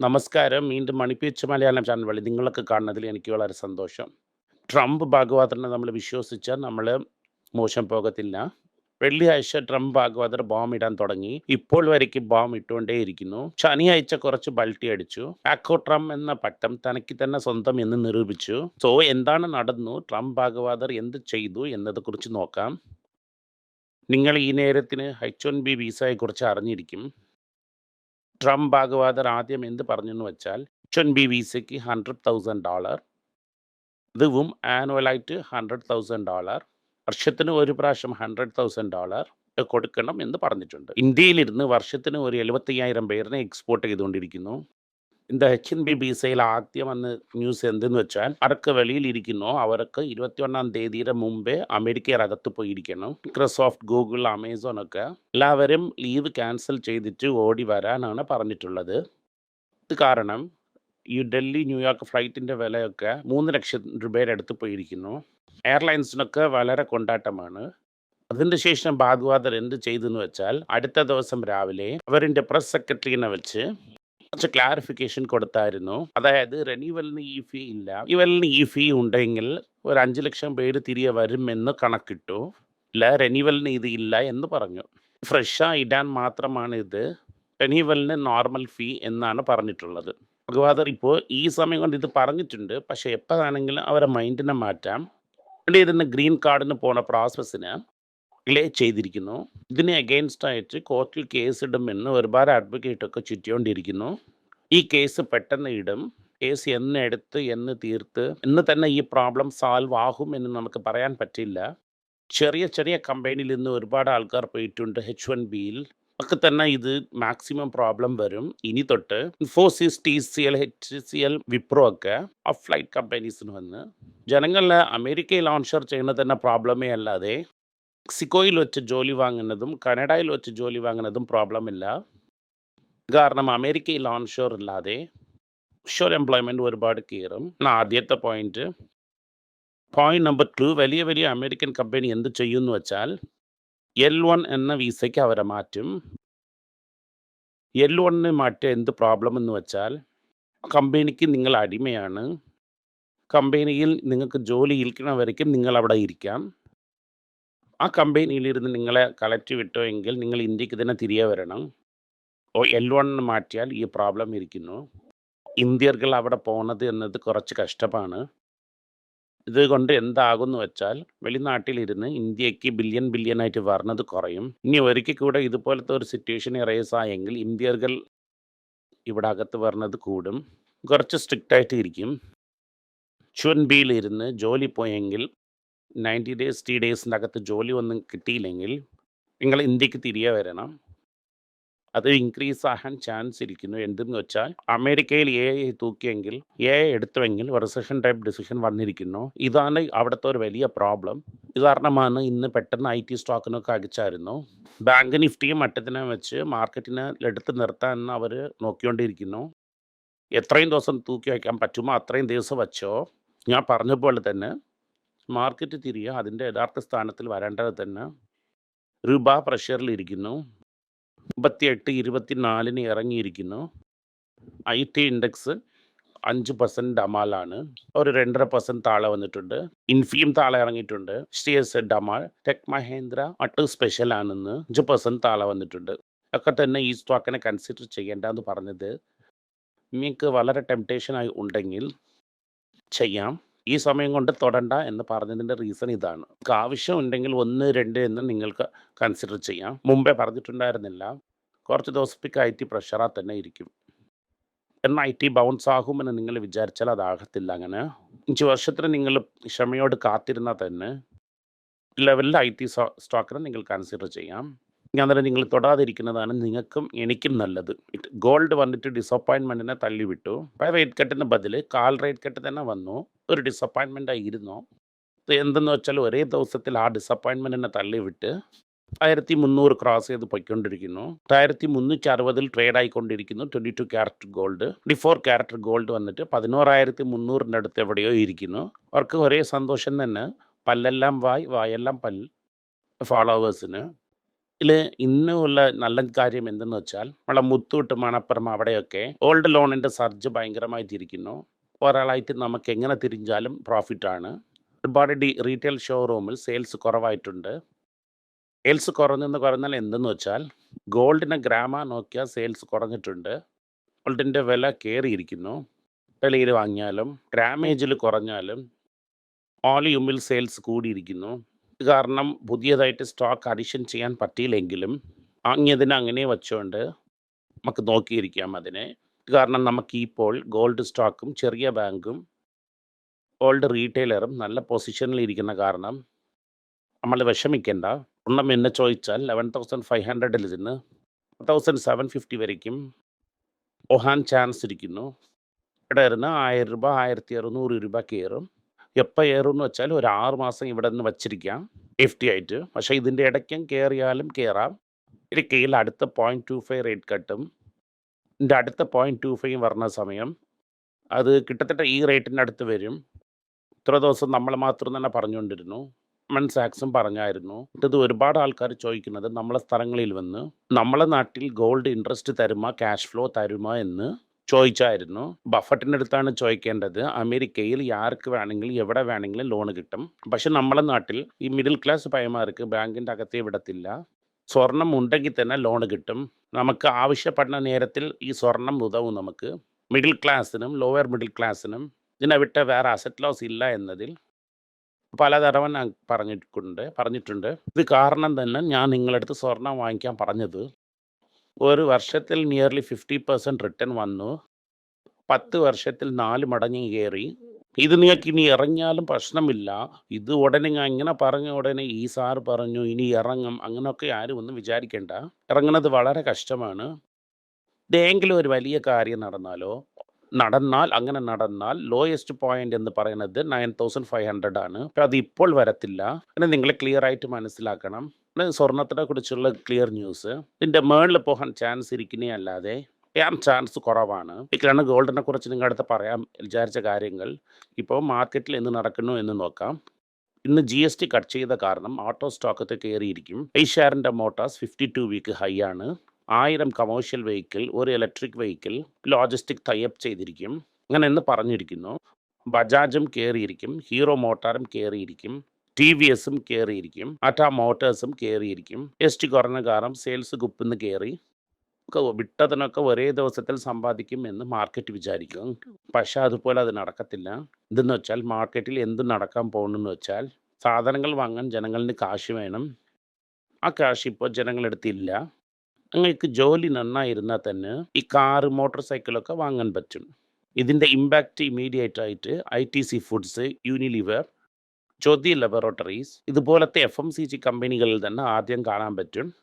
നമസ്കാരം. വീണ്ടും മണി മലയാളം ചാനൽ വഴി നിങ്ങളൊക്കെ കാണുന്നതിൽ എനിക്ക് വളരെ സന്തോഷം. ട്രംപ് ഭാഗവതറിനെ നമ്മൾ വിശ്വസിച്ചാൽ നമ്മൾ മോശം പോകത്തില്ല. വെള്ളിയാഴ്ച ട്രംപ് ഭാഗവതർ ബോംബ് ഇടാൻ തുടങ്ങി. ഇപ്പോൾ വരയ്ക്ക് ബോംബ് ഇട്ടുകൊണ്ടേയിരിക്കുന്നു. ശനിയാഴ്ച കുറച്ച് ബൾട്ടി അടിച്ചു. ആക്കോ ട്രംപ് എന്ന പട്ടം തനിക്ക് തന്നെ സ്വന്തം എന്ന് നിരൂപിച്ചു. സോ എന്താണ് നടന്നു? ട്രംപ് ഭാഗവതർ എന്ത് ചെയ്തു എന്നതെക്കുറിച്ച് നോക്കാം. നിങ്ങൾ ഈ നേരത്തിന് എച്ച് ബി വിസയെക്കുറിച്ച് അറിഞ്ഞിരിക്കും. ട്രംപ് ഭാഗവാദർ ആദ്യം എന്ത് പറഞ്ഞെന്ന് വെച്ചാൽ എച്ച് എൻ ബി വിസയ്ക്ക് ഹൺഡ്രഡ് തൗസൻഡ് ഡോളർ ഇതും ആനുവലായിട്ട് ഹൺഡ്രഡ് തൗസൻഡ് ഡോളർ വർഷത്തിന് ഒരു പ്രാവശ്യം ഹൺഡ്രഡ് തൗസൻഡ് ഡോളർ കൊടുക്കണം എന്ന് പറഞ്ഞിട്ടുണ്ട്. ഇന്ത്യയിലിരുന്ന് വർഷത്തിന് ഒരു എഴുപത്തയ്യായിരം പേരിനെ എക്സ്പോർട്ട് ചെയ്തുകൊണ്ടിരിക്കുന്നു. இந்த ஹெச்என்பி விசையில் ആദ്യം വന്ന് ന്യൂസ് എന്തെന്ന് വെച്ചാൽ ആരൊക്കെ വെളിയിലിരിക്കുന്നോ അവർക്ക് ഇരുപത്തി ഒന്നാം തീയതിയുടെ മുമ്പേ അമേരിക്കയിൽ അകത്ത് പോയിരിക്കണം മൈക്രോസോഫ്റ്റ് ഗൂഗിൾ അമേസോൺ ഒക്കെ എല്ലാവരും ലീവ് ക്യാൻസൽ ചെയ്തിട്ട് ഓടി വരാനാണ് പറഞ്ഞിട്ടുള്ളത് ഇത് കാരണം ഈ ഡൽഹി ന്യൂയോർക്ക് ഫ്ലൈറ്റിൻ്റെ വിലയൊക്കെ മൂന്ന് ലക്ഷം രൂപയുടെ അടുത്ത് പോയിരിക്കുന്നു എയർലൈൻസിനൊക്കെ വളരെ കൊണ്ടാട്ടമാണ് അതിന് ശേഷം ഭാഗവതർ എന്ത് ചെയ്തെന്ന് വെച്ചാൽ അടുത്ത ദിവസം രാവിലെ അവരിൻ്റെ പ്രസ് സെക്രട്ടറിനെ വെച്ച് കുറച്ച് ക്ലാരിഫിക്കേഷൻ കൊടുത്തായിരുന്നു. അതായത് റെനീവലിന് ഈ ഫീ ഇല്ല. റിന്യൂവലിന് ഈ ഫീ ഉണ്ടെങ്കിൽ ഒരു അഞ്ച് ലക്ഷം പേര് തിരികെ വരുമെന്ന് കണക്കിട്ടു. ഇല്ല റെനീവലിന് ഇത് ഇല്ല എന്ന് പറഞ്ഞു. ഫ്രഷായി ഇടാൻ മാത്രമാണ് ഇത് റെനീവലിന് നോർമൽ ഫീ എന്നാണ് പറഞ്ഞിട്ടുള്ളത്. ഭഗവാദർ ഇപ്പോൾ ഈ സമയം കൊണ്ട് ഇത് പറഞ്ഞിട്ടുണ്ട്. പക്ഷേ എപ്പോഴാണെങ്കിലും അവരെ മൈൻഡിനെ മാറ്റാം. ഇവിടെ ഇരുന്ന് ഗ്രീൻ കാർഡിന് പോണ പ്രോസസ്സിന് ഡിലേ ചെയ്തിരിക്കുന്നു. ഇതിനെ അഗെയിൻസ്റ്റ് ആയിട്ട് കോർട്ടിൽ കേസ് ഇടുമെന്ന് ഒരുപാട് അഡ്വക്കേറ്റൊക്കെ ചുറ്റിക്കൊണ്ടിരിക്കുന്നു. ഈ കേസ് പെട്ടെന്ന് ഇടും. കേസ് എന്ന് എടുത്ത് എന്ന് തീർത്ത് എന്ന് തന്നെ ഈ പ്രോബ്ലം സോൾവ് ആകും എന്ന് നമുക്ക് പറയാൻ പറ്റില്ല. ചെറിയ ചെറിയ കമ്പനിയിൽ നിന്ന് ഒരുപാട് ആൾക്കാർ പോയിട്ടുണ്ട് എച്ച് വൺ ബിയിൽ ഒക്കെ തന്നെ ഇത് മാക്സിമം പ്രോബ്ലം വരും. ഇനി തൊട്ട് Infosys T C L H C L Wipro ഒക്കെ ഓഫ് ഫ്ലൈറ്റ് കമ്പനീസിന് വന്ന് ജനങ്ങളെ അമേരിക്കയിൽ ഓൺഷർ ചെയ്യുന്ന തന്നെ പ്രോബ്ലമേ അല്ലാതെ മെക്സിക്കോയിൽ വെച്ച് ജോലി വാങ്ങുന്നതും കനഡയിൽ വെച്ച് ജോലി വാങ്ങുന്നതും പ്രോബ്ലം ഇല്ല. കാരണം അമേരിക്കയിൽ ഓൺഷോർ ഇല്ലാതെ ഷോർ എംപ്ലോയ്മെന്റ് ഒരുപാട് കയറും ആദ്യത്തെ പോയിന്റ് പോയിന്റ് നമ്പർ ടു വലിയ വലിയ അമേരിക്കൻ കമ്പനി എന്ത് ചെയ്യുമെന്ന് വെച്ചാൽ എൽ വൺ എന്ന വിസയ്ക്ക് അവരെ മാറ്റും. എൽ വണ്ണിന് മാറ്റിയ എന്ത് പ്രോബ്ലം എന്ന് വെച്ചാൽ കമ്പനിക്ക് നിങ്ങൾ അടിമയാണ്. കമ്പനിയിൽ നിങ്ങൾക്ക് ജോലി ഇരിക്കണ വരയ്ക്കും നിങ്ങൾ അവിടെ ഇരിക്കാം. ആ കമ്പനിയിലിരുന്ന് നിങ്ങളെ കളക്റ്റ് വിട്ടോ എങ്കിൽ നിങ്ങൾ ഇന്ത്യയ്ക്ക് തന്നെ തിരികെ വരണം. ഓ എൽ വണ്ണിന് മാറ്റിയാൽ ഈ പ്രോബ്ലം ഇരിക്കുന്നു. ഇന്ത്യർകൾ അവിടെ പോകുന്നത് എന്നത് കുറച്ച് കഷ്ടമാണ് ഇതുകൊണ്ട് എന്താകുമെന്ന് വെച്ചാൽ വെളിനാട്ടിലിരുന്ന് ഇന്ത്യയ്ക്ക് ബില്യൺ ബില്യൺ ആയിട്ട് വരുന്നത് കുറയും. ഇനി ഒരിക്കൽ കൂടെ ഇതുപോലത്തെ ഒരു സിറ്റുവേഷൻ ഇറേസ് ആയെങ്കിൽ ഇന്ത്യർകൾ ഇവിടെ അകത്ത് വരുന്നത് കൂടും. കുറച്ച് സ്ട്രിക്റ്റ് ആയിട്ട് ഇരിക്കും. ചുൻബിയിലിരുന്ന് ജോലി പോയെങ്കിൽ നയന്റി ഡേയ്സ് ടി ഡേയ്സിനകത്ത് ജോലി ഒന്നും കിട്ടിയില്ലെങ്കിൽ നിങ്ങൾ ഇന്ത്യയ്ക്ക് തിരികെ വരണം. അത് ഇൻക്രീസ് ആകാൻ ചാൻസ് ഇരിക്കുന്നു. എന്തെന്ന് വെച്ചാൽ അമേരിക്കയിൽ എ ഐ തൂക്കിയെങ്കിൽ എ ഐ എടുത്തുവെങ്കിൽ റിസഷൻ ടൈപ്പ് ഡിസിഷൻ വന്നിരിക്കുന്നു. ഇതാണ് അവിടുത്തെ ഒരു വലിയ പ്രോബ്ലം ഇത് കാരണമാണ് ഇന്ന് പെട്ടെന്ന് ഐ ടി സ്റ്റോക്കിനൊക്കെ അകിച്ചായിരുന്നു ബാങ്ക് നിഫ്റ്റിയും മറ്റത്തിനെ വെച്ച് മാർക്കറ്റിനെ എടുത്ത് നിർത്താൻ അവർ നോക്കിക്കൊണ്ടിരിക്കുന്നു. എത്രയും ദിവസം തൂക്കി വയ്ക്കാൻ പറ്റുമോ? അത്രയും ദിവസം വെച്ചോ? ഞാൻ പറഞ്ഞ പോലെ തന്നെ മാർക്കറ്റ് തിരികെ അതിന്റെ യഥാർത്ഥ സ്ഥാനത്തിൽ വരേണ്ടത് തന്നെ രൂപ പ്രഷറിലിരിക്കുന്നു. മുപ്പത്തിയെട്ട് ഇരുപത്തിനാലിന് ഇറങ്ങിയിരിക്കുന്നു. ഐ ടി ഇൻഡെക്സ് അഞ്ച് പെർസെന്റ് ഡമാലാണ്. ഒരു രണ്ടര പെർസെന്റ് താഴെ വന്നിട്ടുണ്ട്. ഇൻഫിയും താഴെ ഇറങ്ങിയിട്ടുണ്ട്. സി എസ് ഡമാൾ ടെക് മഹേന്ദ്ര അട്ട് സ്പെഷ്യൽ ആണെന്ന് അഞ്ച് പെർസെന്റ് താഴെ വന്നിട്ടുണ്ട്. ഒക്കെ തന്നെ ഈ സ്റ്റോക്കിനെ കൺസിഡർ ചെയ്യേണ്ട എന്ന് പറഞ്ഞത് നിങ്ങൾക്ക് വളരെ ടെംപ്റ്റേഷനായി ഉണ്ടെങ്കിൽ ചെയ്യാം. ഈ സമയം കൊണ്ട് തൊടണ്ട എന്ന് പറഞ്ഞതിന്റെ റീസൺ ഇതാണ്. നിങ്ങൾക്ക് ആവശ്യമുണ്ടെങ്കിൽ ഒന്ന് രണ്ട് എന്ന് നിങ്ങൾക്ക് കൺസിഡർ ചെയ്യാം. മുമ്പേ പറഞ്ഞിട്ടുണ്ടായിരുന്നില്ല. കുറച്ച് ദിവസത്തേക്ക് ഐ ടി പ്രഷറാ തന്നെ ഇരിക്കും. എന്നാൽ ഐ ടി ബൗൺസ് ആകുമെന്ന് നിങ്ങൾ വിചാരിച്ചാൽ അതാകത്തില്ല അങ്ങനെ. അഞ്ച് വർഷത്തിന് നിങ്ങൾ ക്ഷമയോട് കാത്തിരുന്നാൽ തന്നെ ലെവലിൽ ഐ ടി സ്റ്റോക്കിനെ നിങ്ങൾ കൺസിഡർ ചെയ്യാം. അന്നേരം നിങ്ങൾ തൊടാതിരിക്കുന്നതാണ് നിങ്ങൾക്കും എനിക്കും നല്ലത്. ഗോൾഡ് വന്നിട്ട് ഡിസപ്പോയിൻമെന്റിനെ തള്ളിവിട്ടു. അപ്പോൾ റേറ്റ് കട്ടിന് ബദൽ കാൽ റേറ്റ് കെട്ട് തന്നെ വന്നു. ഒരു ഡിസപ്പോയിൻമെന്റ് ആയിരുന്നു. ഇത് എന്തെന്ന് വെച്ചാൽ ഒരേ ദിവസത്തിൽ ആ ഡിസപ്പോയിൻമെന്റിനെ തള്ളിവിട്ട് ആയിരത്തി മുന്നൂറ് ക്രോസ് ചെയ്ത് പൊയ്ക്കൊണ്ടിരിക്കുന്നു. ആയിരത്തി മുന്നൂറ്റി അറുപതിൽ trade ആയിക്കൊണ്ടിരിക്കുന്നു. Twenty two carat gold twenty four carat gold വന്നിട്ട് പതിനോറായിരത്തി മുന്നൂറിന്റെ അടുത്ത് എവിടെയോ ഇരിക്കുന്നു. അവർക്ക് ഒരേ സന്തോഷം തന്നെ. പല്ലെല്ലാം വായ് വായെല്ലാം പൽ ഫോളോവേഴ്സിന് ഇതിൽ ഇന്നുള്ള നല്ല കാര്യം എന്തെന്ന് വെച്ചാൽ നമ്മളെ മുത്തൂട്ട് മണപ്പുറം അവിടെയൊക്കെ ഓൾഡ് ലോണിന്റെ സർജ് ഭയങ്കരമായിട്ടിരിക്കുന്നു. ഒരാളായിട്ട് നമുക്ക് എങ്ങനെ തിരിഞ്ഞാലും പ്രോഫിറ്റാണ് ഒരുപാട് ഡി റീറ്റെയിൽ ഷോറൂമിൽ സെയിൽസ് കുറവായിട്ടുണ്ട്. സെയിൽസ് കുറഞ്ഞെന്ന് പറഞ്ഞാൽ എന്തെന്ന് വെച്ചാൽ ഗോൾഡിന് ഗ്രാമ നോക്കിയാൽ സെയിൽസ് കുറഞ്ഞിട്ടുണ്ട്. ഗോൾഡിന്റെ വില കയറിയിരിക്കുന്നു. വിലയിൽ വാങ്ങിയാലും ഗ്രാമേജിൽ കുറഞ്ഞാലും വോളിയൂമിൽ സെയിൽസ് കൂടിയിരിക്കുന്നു. ഇത് കാരണം പുതിയതായിട്ട് സ്റ്റോക്ക് അഡിഷൻ ചെയ്യാൻ പറ്റിയില്ലെങ്കിലും വാങ്ങിയതിന് അങ്ങനെ വെച്ചുകൊണ്ട് നമുക്ക് നോക്കിയിരിക്കാം അതിനെ. കാരണം നമുക്ക് ഇപ്പോൾ ഗോൾഡ് സ്റ്റോക്കും ചെറിയ ബാങ്കും ഗോൾഡ് റീറ്റെയിലറും നല്ല പൊസിഷനിൽ ഇരിക്കുന്ന കാരണം നമ്മൾ വിഷമിക്കേണ്ട. ഒന്നും എന്നെ ചോദിച്ചാൽ ലെവൻ തൗസൻഡ് ഫൈവ് ഹൺഡ്രഡിൽ നിന്ന് തൗസൻഡ് സെവൻ ഫിഫ്റ്റി വരയ്ക്കും. പോകാൻ ചാൻസ് ഇരിക്കുന്നു. ഇവിടെ ഇരുന്ന് ആയിരം രൂപ ആയിരത്തി അറുന്നൂറ് രൂപ കയറും. എപ്പോൾ കയറും എന്ന് വെച്ചാൽ ഒരു ആറ് മാസം ഇവിടെ നിന്ന് വച്ചിരിക്കാം സേഫ്റ്റി ആയിട്ട്. പക്ഷേ ഇതിന്റെ ഇടയ്ക്കും കയറിയാലും കയറാം. ഇരിക്കയിൽ അടുത്ത പോയിന്റ് ടു ഫൈവ് റേറ്റ് കട്ടും ഇതിന്റെ അടുത്ത പോയിന്റ് ടു ഫൈവ് വരുന്ന സമയം അത് കിട്ടത്തട്ട ഈ റേറ്റിന്റെ അടുത്ത് വരും. ഇത്ര ദിവസം നമ്മൾ മാത്രം തന്നെ പറഞ്ഞുകൊണ്ടിരുന്നു. മൺ സാക്സും പറഞ്ഞായിരുന്നു. ഇത് ഒരുപാട് ആൾക്കാർ ചോദിക്കുന്നത് നമ്മളെ സ്ഥലങ്ങളിൽ വന്ന് നമ്മളെ നാട്ടിൽ ഗോൾഡ് ഇൻട്രസ്റ്റ് തരുമോ ക്യാഷ് ഫ്ലോ തരുമോ എന്ന് ചോദിച്ചായിരുന്നു. ബഫറ്റിന്റെ അടുത്താണ് ചോദിക്കേണ്ടത്. അമേരിക്കയിൽ ആർക്ക് വേണമെങ്കിലും എവിടെ വേണമെങ്കിലും ലോൺ കിട്ടും. പക്ഷെ നമ്മളെ നാട്ടിൽ ഈ മിഡിൽ ക്ലാസ് പയ്യന്മാർക്ക് ബാങ്കിന്റെ അകത്തേ വിടത്തില്ല. സ്വർണം ഉണ്ടെങ്കിൽ തന്നെ ലോൺ കിട്ടും. നമുക്ക് ആവശ്യപ്പെടുന്ന നേരത്തിൽ ഈ സ്വർണം ഉതവും നമുക്ക്. മിഡിൽ ക്ലാസ്സിനും ലോവർ മിഡിൽ ക്ലാസ്സിനും ഇതിനെ വിട്ട വേറെ അസറ്റ് ലോസ് ഇല്ല എന്നതിൽ പലതരവൻ പറഞ്ഞിട്ടുണ്ട് പറഞ്ഞിട്ടുണ്ട്. ഇത് കാരണം തന്നെ ഞാൻ നിങ്ങളടുത്ത് സ്വർണം വാങ്ങിക്കാൻ പറഞ്ഞത് ഒരു വർഷത്തിൽ നിയർലി ഫിഫ്റ്റി പെർസെന്റ് റിട്ടേൺ വന്നു. പത്ത് വർഷത്തിൽ നാല് മടങ്ങി കയറി. ഇത് നിങ്ങൾക്ക് ഇനി ഇറങ്ങിയാലും പ്രശ്നമില്ല. ഇത് ഉടനെ ഞാൻ ഇങ്ങനെ പറഞ്ഞ ഉടനെ ഈ സാറ് പറഞ്ഞു ഇനി ഇറങ്ങും. അങ്ങനെയൊക്കെ ആരും ഒന്നും വിചാരിക്കേണ്ട. ഇറങ്ങുന്നത് വളരെ കഷ്ടമാണ്. ഇതെങ്കിലും ഒരു വലിയ കാര്യം നടന്നാലോ? നടന്നാൽ അങ്ങനെ നടന്നാൽ ലോയസ്റ്റ് പോയിന്റ് എന്ന് പറയുന്നത് നയൻ തൗസൻഡ് ഫൈവ് ഹൺഡ്രഡ് ആണ്. പക്ഷെ അത് ഇപ്പോൾ വരത്തില്ല. പിന്നെ നിങ്ങൾ ക്ലിയർ ആയിട്ട് മനസ്സിലാക്കണം. സ്വർണത്തിനെ കുറിച്ചുള്ള ക്ലിയർ ന്യൂസ് ഇതിന്റെ മേളിൽ പോകാൻ ചാൻസ് ഇരിക്കുന്നേ അല്ലാതെ ചെയ്യാൻ ചാൻസ് കുറവാണ്. ഇതാണ് ഗോൾഡിനെ കുറിച്ച് നിങ്ങളുടെ അടുത്ത് പറയാൻ വിചാരിച്ച കാര്യങ്ങൾ. ഇപ്പോൾ മാർക്കറ്റിൽ എന്ത് നടക്കുന്നു എന്ന് നോക്കാം. ഇന്ന് ജി എസ് ടി കട്ട് ചെയ്ത കാരണം ഓട്ടോ സ്റ്റോക്കത്ത് കയറിയിരിക്കും ഐഷാറിന്റെ motors fifty two week high ആണ്. ആയിരം കമേഴ്ഷ്യൽ വെഹിക്കിൾ ഒരു ഇലക്ട്രിക് വെഹിക്കിൾ ലോജിസ്റ്റിക് ടൈപ്പ് ചെയ്തിരിക്കും. അങ്ങനെ എന്ന് പറഞ്ഞിരിക്കുന്നു. ബജാജും കയറിയിരിക്കും ഹീറോ മോട്ടാറും കയറിയിരിക്കും ടി വി എസും കയറിയിരിക്കും അറ്റാ മോട്ടേഴ്സും കയറിയിരിക്കും എസ് ടി കുറഞ്ഞ കാരണം സെയിൽസ് കുപ്പിന്ന് കയറി വിട്ടതിനൊക്കെ ഒരേ ദിവസത്തിൽ സമ്പാദിക്കും എന്ന് മാർക്കറ്റ് വിചാരിക്കും. പക്ഷേ അതുപോലെ അത് നടക്കത്തില്ല. ഇതെന്ന് വെച്ചാൽ മാർക്കറ്റിൽ എന്ത് നടക്കാൻ പോകുന്നെന്ന് വെച്ചാൽ സാധനങ്ങൾ വാങ്ങാൻ ജനങ്ങളിന് കാശ് വേണം. ആ കാശ് ഇപ്പോൾ ജനങ്ങളെടുത്തില്ല നിങ്ങൾക്ക് ജോലി നന്നായിരുന്നാൽ തന്നെ ഈ കാറ് മോട്ടോർ സൈക്കിളൊക്കെ വാങ്ങാൻ പറ്റും. ഇതിന്റെ ഇമ്പാക്റ്റ് ഇമ്മീഡിയറ്റ് ആയിട്ട് I T C foods Unilever Jyothy laboratories ഇതുപോലത്തെ എഫ് എം സി ജി കമ്പനികളിൽ തന്നെ ആദ്യം കാണാൻ പറ്റും.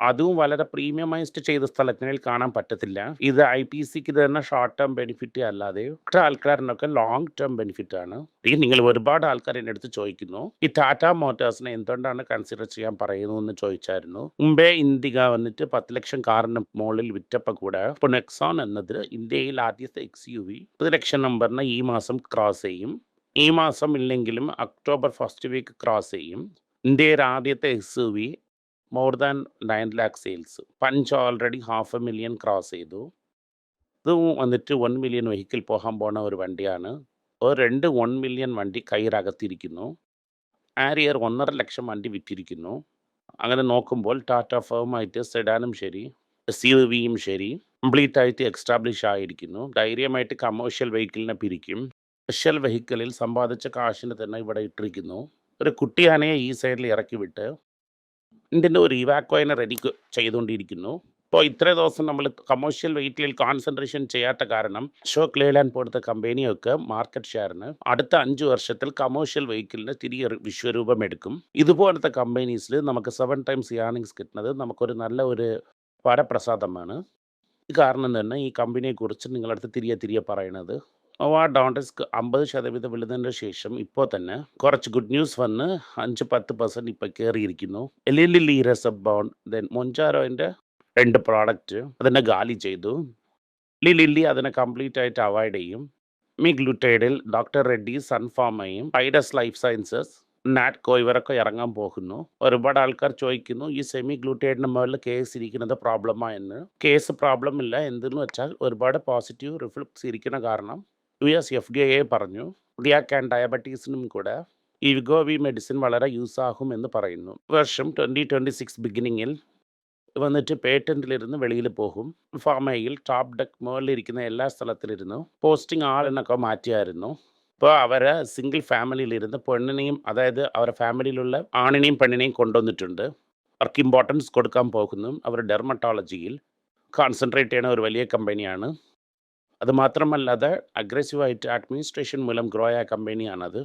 അതും വളരെ പ്രീമിയമൈസ്ഡ് ചെയ്ത സ്ഥലങ്ങളിൽ കാണാൻ പറ്റത്തില്ല. ഇത് ഐ പി സിക്ക് തന്നെ ഷോർട്ട് ടേം ബെനിഫിറ്റ് അല്ലാതെ ആൾക്കാരിനൊക്കെ ലോങ് ടേം ബെനിഫിറ്റ് ആണ്. നിങ്ങൾ ഒരുപാട് ആൾക്കാർ എന്റെ അടുത്ത് ചോദിക്കുന്നു. ഈ ടാറ്റ മോട്ടേഴ്സിനെ എന്തുകൊണ്ടാണ് കൺസിഡർ ചെയ്യാൻ പറയുന്നു എന്ന് ചോദിച്ചായിരുന്നു. മുമ്പേ ഇന്ത്യ വന്നിട്ട് പത്ത് ലക്ഷം കാറിന് മുകളിൽ വിറ്റപ്പോൾ കൂടെ ഇപ്പോൾ നെക്സോൺ എന്നത് ഇന്ത്യയിൽ ആദ്യത്തെ എക്സ് യു വി പത്ത് ലക്ഷം നമ്പറിന് ഈ മാസം ക്രോസ് ചെയ്യും. ഈ മാസം ഇല്ലെങ്കിലും ഒക്ടോബർ ഫസ്റ്റ് വീക്ക് ക്രോസ് ചെയ്യും. ഇന്ത്യയുടെ ആദ്യത്തെ S U V more than nine lakh sales Punch already half a million cross ചെയ്തു. ഇത് വന്നിട്ട് വൺ മില്യൺ വെഹിക്കിൾ പോകാൻ പോണ ഒരു വണ്ടിയാണ്. ഒരു രണ്ട് വൺ മില്യൺ വണ്ടി കയ്യിലകത്തിരിക്കുന്നു. ആരിയർ ഒന്നര ലക്ഷം വണ്ടി വിറ്റിരിക്കുന്നു. അങ്ങനെ നോക്കുമ്പോൾ ടാറ്റ ഫേമായിട്ട് സെഡാനും ശരി സി വിയും ശരി കംപ്ലീറ്റ് ആയിട്ട് എക്സ്റ്റാബ്ലിഷ് ആയിരിക്കുന്നു. ധൈര്യമായിട്ട് കമേഴ്ഷ്യൽ വെഹിക്കിളിനെ പിരിക്കും. സ്പെഷ്യൽ വെഹിക്കിളിൽ സമ്പാദിച്ച കാശിനെ തന്നെ ഇവിടെ ഇട്ടിരിക്കുന്നു. ഒരു കുട്ടിയാനയെ ഈ സൈഡിൽ ഇറക്കി വിട്ട് ഇതിന്റെ ഒരു ഇവാക്വൈനെ റെഡി ചെയ്തുകൊണ്ടിരിക്കുന്നു. ഇപ്പോൾ ഇത്ര ദിവസം നമ്മൾ കമേഴ്ഷ്യൽ വെയിറ്റിൽ കോൺസെൻട്രേഷൻ ചെയ്യാത്ത കാരണം അശോക് ലേലാൻഡ് പോലത്തെ കമ്പനിയൊക്കെ മാർക്കറ്റ് ഷെയറിന് അടുത്ത അഞ്ച് വർഷത്തിൽ കമേഴ്ഷ്യൽ വെഹിക്കിളിന് തിരികെ വിശ്വരൂപം എടുക്കും. ഇതുപോലത്തെ കമ്പനീസിൽ നമുക്ക് സെവൻ ടൈംസ് ഏർണിങ്സ് കിട്ടുന്നത് നമുക്കൊരു നല്ല ഒരു വരപ്രസാദമാണ്. ഈ കാരണം തന്നെ ഈ കമ്പനിയെക്കുറിച്ച് നിങ്ങളടുത്ത് തിരികെ തിരികെ പറയണത് റിസ്ക് അമ്പത് ശതമാനം വിളുന്നതിന് ശേഷം ഇപ്പോൾ തന്നെ കുറച്ച് ഗുഡ് ന്യൂസ് വന്ന് അഞ്ച് പത്ത് പെർസെന്റ് ഇപ്പോൾ കയറിയിരിക്കുന്നു എൽ ലീരസബ് ബോണ്ട് ദെൻ മൊഞ്ചാരോന്റെ രണ്ട് പ്രോഡക്റ്റ് അതിനെ ഗാലി ചെയ്തു ലി ലില്ലി അതിനെ കംപ്ലീറ്റ് ആയിട്ട് അവോയ്ഡ് ചെയ്യും മി ഗ്ലൂട്ടൈഡിൽ ഡോക്ടർ റെഡ്ഡി സൺഫാമയും ഐഡസ് ലൈഫ് സയൻസസ് നാറ്റ്കോ ഇവരൊക്കെ ഇറങ്ങാൻ പോകുന്നു. ഒരുപാട് ആൾക്കാർ ചോദിക്കുന്നു, ഈ സെമി ഗ്ലൂട്ടേറ്റിന് മുകളിൽ കേസ് ഇരിക്കുന്നത് പ്രോബ്ലമാ എന്ന്. കേസ് പ്രോബ്ലം ഇല്ല. എന്തെന്ന് വെച്ചാൽ ഒരുപാട് പോസിറ്റീവ് റിഫ്ലക്സ് ഇരിക്കുന്ന കാരണം യുഎസ് എ പറഞ്ഞു കാർഡിയാക് ആൻഡ് ഡയബറ്റീസിനും കൂടെ ഈ വിഗോവി മെഡിസിൻ വളരെ ആകും എന്ന് പറയുന്നു. വർഷം 2026 ബിഗിനിങ്ങിൽ വന്നിട്ട് പേറ്റന്റിലിരുന്ന് വെളിയിൽ പോകും. ഫാമയിൽ ടോപ്പ് ഡെക്ക് മുകളിലിരിക്കുന്ന എല്ലാ സ്ഥലത്തിലിരുന്നു പോസ്റ്റിംഗ് ആളിനൊക്കെ മാറ്റിയായിരുന്നു. ഇപ്പോൾ അവർ സിംഗിൾ ഫാമിലിയിലിരുന്ന് പെണ്ണിനെയും അതായത് അവരുടെ ഫാമിലിയിലുള്ള ആണിനെയും പെണ്ണിനെയും കൊണ്ടുവന്നിട്ടുണ്ട്. അവർക്ക് ഇമ്പോർട്ടൻസ് കൊടുക്കാൻ പോകുന്നു. അവർ ഡെർമറ്റോളജിയിൽ കോൺസെൻട്രേറ്റ് ചെയ്യുന്ന ഒരു വലിയ കമ്പനിയാണ്. അത് മാത്രമല്ലാതെ അഗ്രസീവായിട്ട് അഡ്മിനിസ്ട്രേഷൻ മൂലം ഗ്രോ ആയ കമ്പനിയാണത്.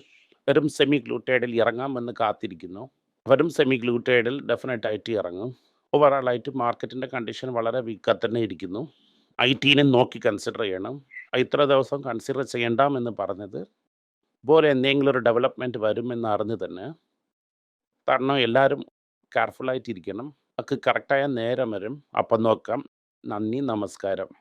വെറും സെമി ഗ്ലൂട്ടൈഡിൽ ഇറങ്ങാമെന്ന് കാത്തിരിക്കുന്നു. വെറും സെമി ഗ്ലൂട്ടൈഡിൽ ഡെഫിനറ്റ് ആയിട്ട് ഇറങ്ങും. ഓവറോളായിട്ട് മാർക്കറ്റിന്റെ കണ്ടീഷൻ വളരെ വീക്കായി തന്നെ ഇരിക്കുന്നു. ഐ ടീനെ നോക്കി കൺസിഡർ ചെയ്യണം. ഇത്ര ദിവസം കൺസിഡർ ചെയ്യണ്ടാമെന്ന് പറഞ്ഞത് പോലെ എന്തെങ്കിലും ഒരു ഡെവലപ്മെന്റ് വരുമെന്ന് അറിഞ്ഞ് തന്നെ കാരണം എല്ലാവരും കെയർഫുള്ളായിട്ടിരിക്കണം അത് കറക്റ്റായ നേരം വരും. അപ്പം നോക്കാം. നന്ദി, നമസ്കാരം.